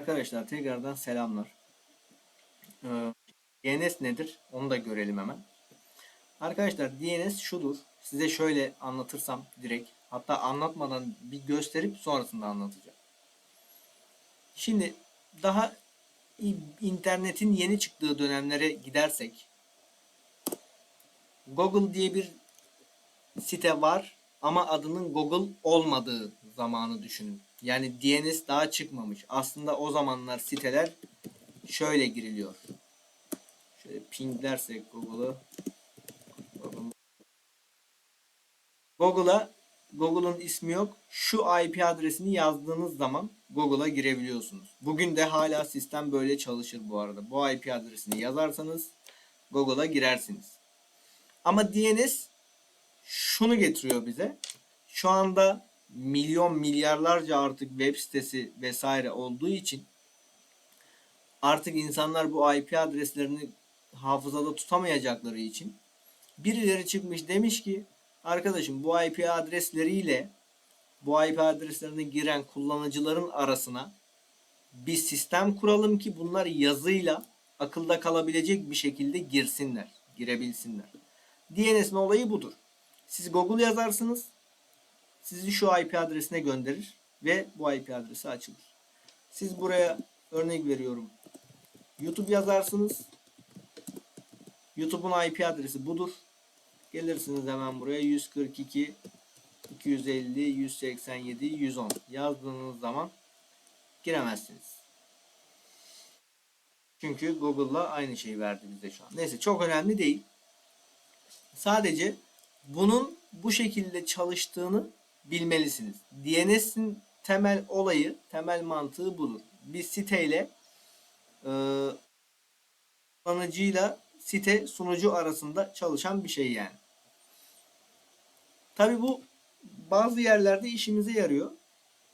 Arkadaşlar tekrardan selamlar. Ee, DNS nedir? Onu da görelim hemen. Arkadaşlar DNS şudur. Size şöyle anlatırsam direkt. Hatta anlatmadan bir gösterip sonrasında anlatacağım. Şimdi daha internetin yeni çıktığı dönemlere gidersek Google diye bir site var ama adının Google olmadığı zamanı düşünün. Yani DNS daha çıkmamış. Aslında o zamanlar siteler şöyle giriliyor. Şöyle pinglersek Google'ı Google- Google'a Google'ın ismi yok. Şu IP adresini yazdığınız zaman Google'a girebiliyorsunuz. Bugün de hala sistem böyle çalışır bu arada. Bu IP adresini yazarsanız Google'a girersiniz. Ama DNS şunu getiriyor bize. Şu anda milyon milyarlarca artık web sitesi vesaire olduğu için artık insanlar bu IP adreslerini hafızada tutamayacakları için birileri çıkmış demiş ki arkadaşım bu IP adresleriyle bu IP adreslerine giren kullanıcıların arasına bir sistem kuralım ki bunlar yazıyla akılda kalabilecek bir şekilde girsinler, girebilsinler. DNS'in olayı budur. Siz Google yazarsınız. Sizi şu IP adresine gönderir ve bu IP adresi açılır. Siz buraya örnek veriyorum. YouTube yazarsınız. YouTube'un IP adresi budur. Gelirsiniz hemen buraya 142 250 187 110 yazdığınız zaman giremezsiniz. Çünkü Google'la aynı şeyi verdi bize şu an. Neyse çok önemli değil. Sadece bunun bu şekilde çalıştığını bilmelisiniz. DNS'in temel olayı, temel mantığı budur. Bir siteyle e, kullanıcıyla site sunucu arasında çalışan bir şey yani. Tabi bu bazı yerlerde işimize yarıyor.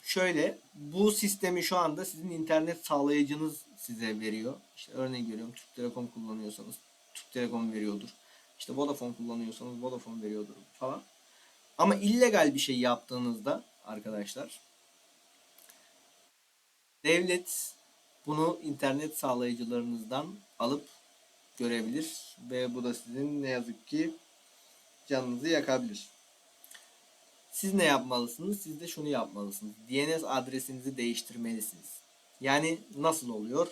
Şöyle bu sistemi şu anda sizin internet sağlayıcınız size veriyor. İşte örnek veriyorum Türk Telekom kullanıyorsanız Türk Telekom veriyordur. İşte Vodafone kullanıyorsanız Vodafone veriyordur falan. Ama illegal bir şey yaptığınızda arkadaşlar devlet bunu internet sağlayıcılarınızdan alıp görebilir ve bu da sizin ne yazık ki canınızı yakabilir. Siz ne yapmalısınız? Siz de şunu yapmalısınız. DNS adresinizi değiştirmelisiniz. Yani nasıl oluyor?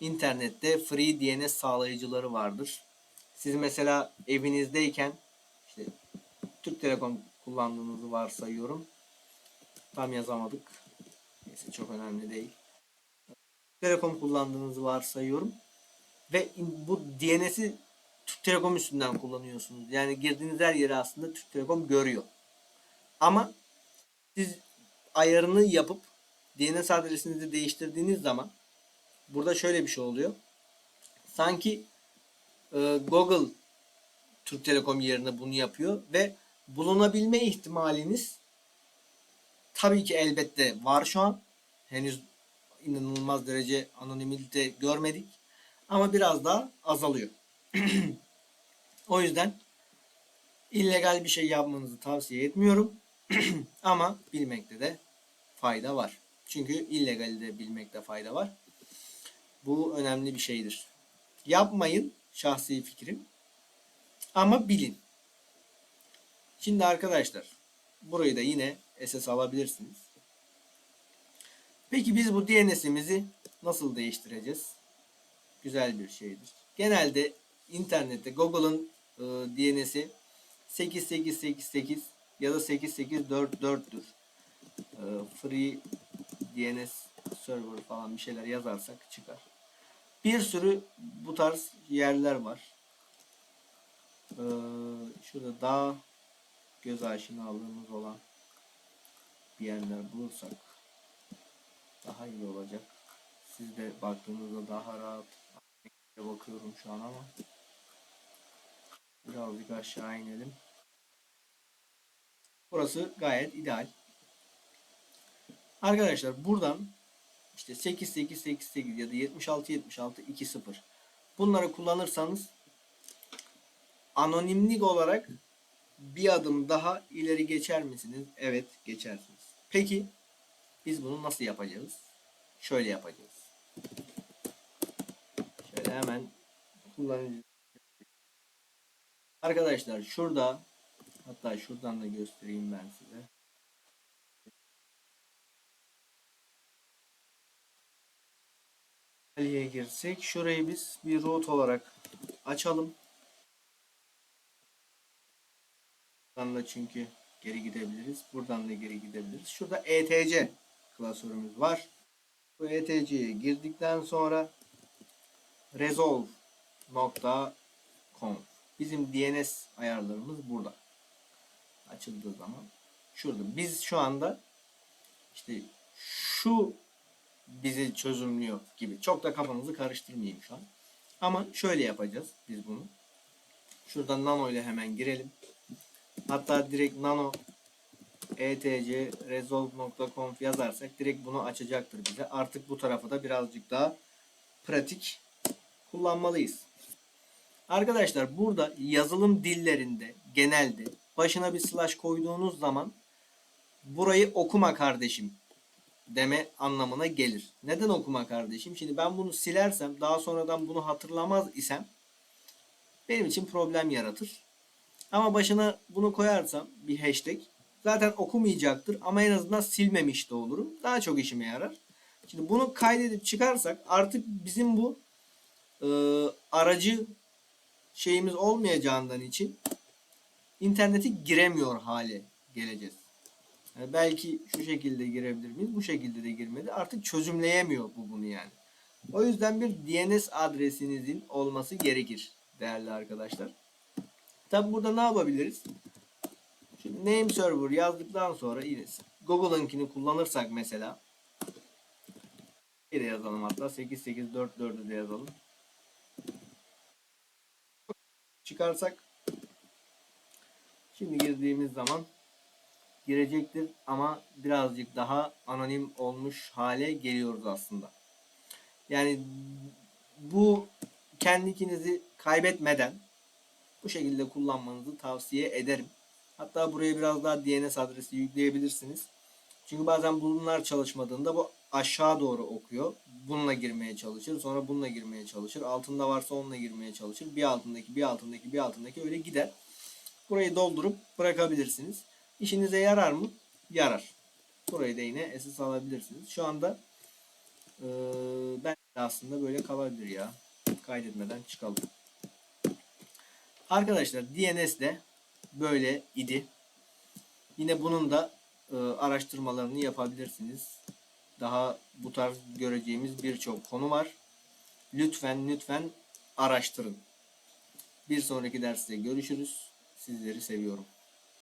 İnternette free DNS sağlayıcıları vardır. Siz mesela evinizdeyken Türk Telekom kullandığınızı varsayıyorum. Tam yazamadık. Neyse çok önemli değil. Telekom kullandığınızı varsayıyorum. Ve bu DNS'i Türk Telekom üstünden kullanıyorsunuz. Yani girdiğiniz her yeri aslında Türk Telekom görüyor. Ama siz ayarını yapıp DNS adresinizi değiştirdiğiniz zaman burada şöyle bir şey oluyor. Sanki e, Google Türk Telekom yerine bunu yapıyor ve bulunabilme ihtimaliniz tabii ki elbette var şu an. Henüz inanılmaz derece anonimite görmedik. Ama biraz daha azalıyor. o yüzden illegal bir şey yapmanızı tavsiye etmiyorum. Ama bilmekte de fayda var. Çünkü illegali de bilmekte fayda var. Bu önemli bir şeydir. Yapmayın şahsi fikrim. Ama bilin. Şimdi arkadaşlar burayı da yine SS alabilirsiniz. Peki biz bu DNS'imizi nasıl değiştireceğiz? Güzel bir şeydir. Genelde internette Google'ın e, DNS'i 8888 ya da 8844'tür. E, free DNS server falan bir şeyler yazarsak çıkar. Bir sürü bu tarz yerler var. Ee, şurada daha göz aşinalığımız olan bir yerler bulursak daha iyi olacak. Siz de baktığınızda daha rahat bakıyorum şu an ama birazcık aşağı inelim. Burası gayet ideal. Arkadaşlar buradan işte 8888 ya da 7676 20 bunları kullanırsanız anonimlik olarak bir adım daha ileri geçer misiniz? Evet geçersiniz. Peki biz bunu nasıl yapacağız? şöyle yapacağız. Şöyle hemen kullanıcı Arkadaşlar şurada hatta şuradan da göstereyim ben size. Ali'ye girsek şurayı biz bir root olarak açalım. Buradan da çünkü geri gidebiliriz. Buradan da geri gidebiliriz. Şurada ETC klasörümüz var. Bu ETC'ye girdikten sonra resolve.conf Bizim DNS ayarlarımız burada. Açıldığı zaman şurada. Biz şu anda işte şu bizi çözümlüyor gibi. Çok da kafanızı karıştırmayayım şu an. Ama şöyle yapacağız biz bunu. Şuradan nano ile hemen girelim. Hatta direkt nano etc resolve.conf yazarsak direkt bunu açacaktır bize. Artık bu tarafı da birazcık daha pratik kullanmalıyız. Arkadaşlar burada yazılım dillerinde genelde başına bir slash koyduğunuz zaman burayı okuma kardeşim deme anlamına gelir. Neden okuma kardeşim? Şimdi ben bunu silersem daha sonradan bunu hatırlamaz isem benim için problem yaratır. Ama başına bunu koyarsam bir hashtag zaten okumayacaktır ama en azından silmemiş de olurum. Daha çok işime yarar. Şimdi bunu kaydedip çıkarsak artık bizim bu e, aracı şeyimiz olmayacağından için internete giremiyor hale geleceğiz. Yani belki şu şekilde girebilir miyiz? Bu şekilde de girmedi. Artık çözümleyemiyor bu bunu yani. O yüzden bir DNS adresinizin olması gerekir değerli arkadaşlar. Tabi burada ne yapabiliriz? Şimdi name server yazdıktan sonra yine Google'ınkini kullanırsak mesela bir de yazalım hatta 8844'ü de yazalım. Çıkarsak şimdi girdiğimiz zaman girecektir ama birazcık daha anonim olmuş hale geliyoruz aslında. Yani bu kendinizi kaybetmeden bu şekilde kullanmanızı tavsiye ederim. Hatta buraya biraz daha DNS adresi yükleyebilirsiniz. Çünkü bazen bunlar çalışmadığında bu aşağı doğru okuyor. Bununla girmeye çalışır. Sonra bununla girmeye çalışır. Altında varsa onunla girmeye çalışır. Bir altındaki, bir altındaki, bir altındaki öyle gider. Burayı doldurup bırakabilirsiniz. İşinize yarar mı? Yarar. Burayı da yine esas alabilirsiniz. Şu anda e, ben aslında böyle kalabilir ya. Kaydetmeden çıkalım. Arkadaşlar DNS de böyle idi. Yine bunun da e, araştırmalarını yapabilirsiniz. Daha bu tarz göreceğimiz birçok konu var. Lütfen lütfen araştırın. Bir sonraki derste görüşürüz. Sizleri seviyorum.